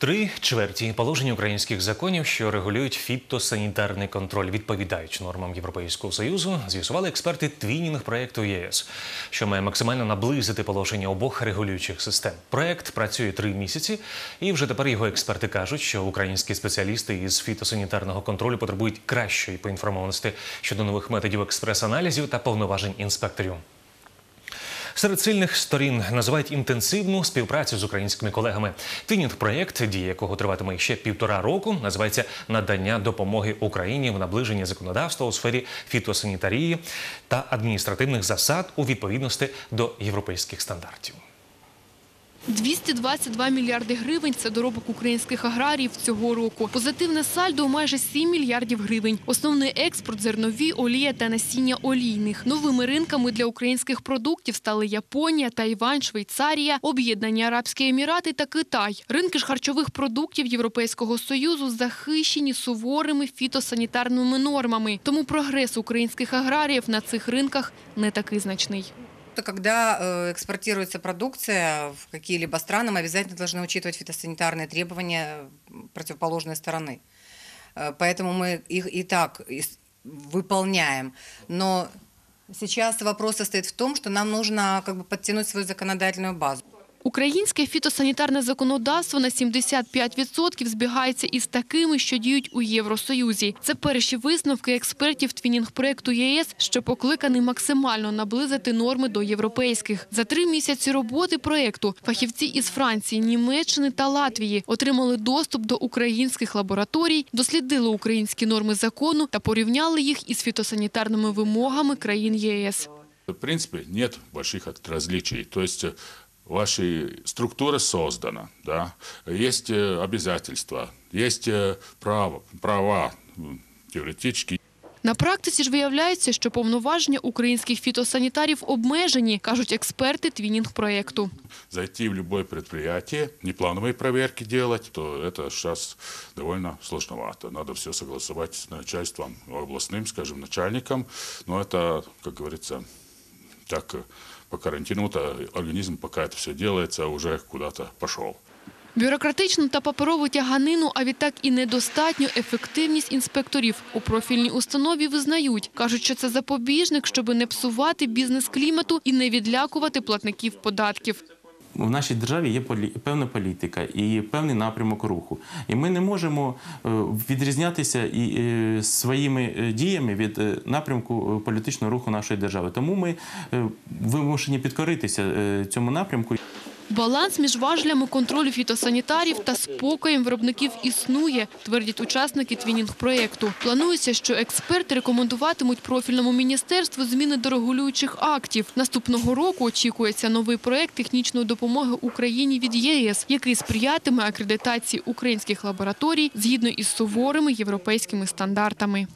Три чверті положень українських законів, що регулюють фітосанітарний контроль, відповідають нормам Європейського союзу, з'ясували експерти твінінг проєкту ЄС, що має максимально наблизити положення обох регулюючих систем. Проєкт працює три місяці, і вже тепер його експерти кажуть, що українські спеціалісти із фітосанітарного контролю потребують кращої поінформованості щодо нових методів експрес-аналізів та повноважень інспекторів. Серед сильних сторін називають інтенсивну співпрацю з українськими колегами. Твінінг проєкт, дія якого триватиме ще півтора року, називається надання допомоги Україні в наближенні законодавства у сфері фітосанітарії та адміністративних засад у відповідності до європейських стандартів. 222 мільярди гривень – це доробок українських аграріїв цього року. Позитивне сальдо – майже 7 мільярдів гривень. Основний експорт – зернові, олія та насіння олійних. Новими ринками для українських продуктів стали Японія, Тайвань, Швейцарія, Об'єднані Арабські Емірати та Китай. Ринки ж харчових продуктів Європейського Союзу захищені суворими фітосанітарними нормами. Тому прогрес українських аграріїв на цих ринках не такий значний. То когда э, экспортируется продукция в какие-либо страны, мы обязательно должны учитывать фитосанитарные требования противоположной стороны. Э, Поэтому мы их и так выполняем. Но сейчас вопрос состоит в том, что нам нужно как бы подтянуть свою законодательную базу. Українське фітосанітарне законодавство на 75% збігається із такими, що діють у Євросоюзі. Це перші висновки експертів твінінг-проекту ЄС, що покликаний максимально наблизити норми до європейських. За три місяці роботи проекту фахівці із Франції, Німеччини та Латвії отримали доступ до українських лабораторій, дослідили українські норми закону та порівняли їх із фітосанітарними вимогами країн ЄС. В принципе, нет больших различий. То э, ваша структура создана, да, есть э, обязательства, есть э, право, права м, теоретически На практиці ж виявляється, що повноваження українських фітосанітарів обмежені, кажуть експерти твінінг-проєкту. зайти в любое предприятие, неплановые проверки делать, то это сейчас довольно сложновато. Надо все согласовать с начальством, областным, скажем, начальником. Но это, как говорится, так э, по карантину-то организм, пока это все делается, уже куда-то пошел. Бюрократичну та паперову тяганину, а відтак і недостатню ефективність інспекторів у профільній установі визнають. Кажуть, що це запобіжник, щоби не псувати бізнес-клімату і не відлякувати платників податків. В нашій державі є певна політика і певний напрямок руху. І ми не можемо е, відрізнятися і е, своїми е, діями від напрямку політичного руху нашої держави. Тому ми вимушені підкоритися цьому напрямку. Баланс між важелями контролю фітосанітарів та спокоєм виробників існує, твердять учасники твінінг-проєкту. Планується, що експерти рекомендуватимуть профільному міністерству зміни до регулюючих актів. Наступного року очікується новий проєкт технічної допомоги Україні від ЄС, який сприятиме акредитації українських лабораторій згідно із суворими європейськими стандартами.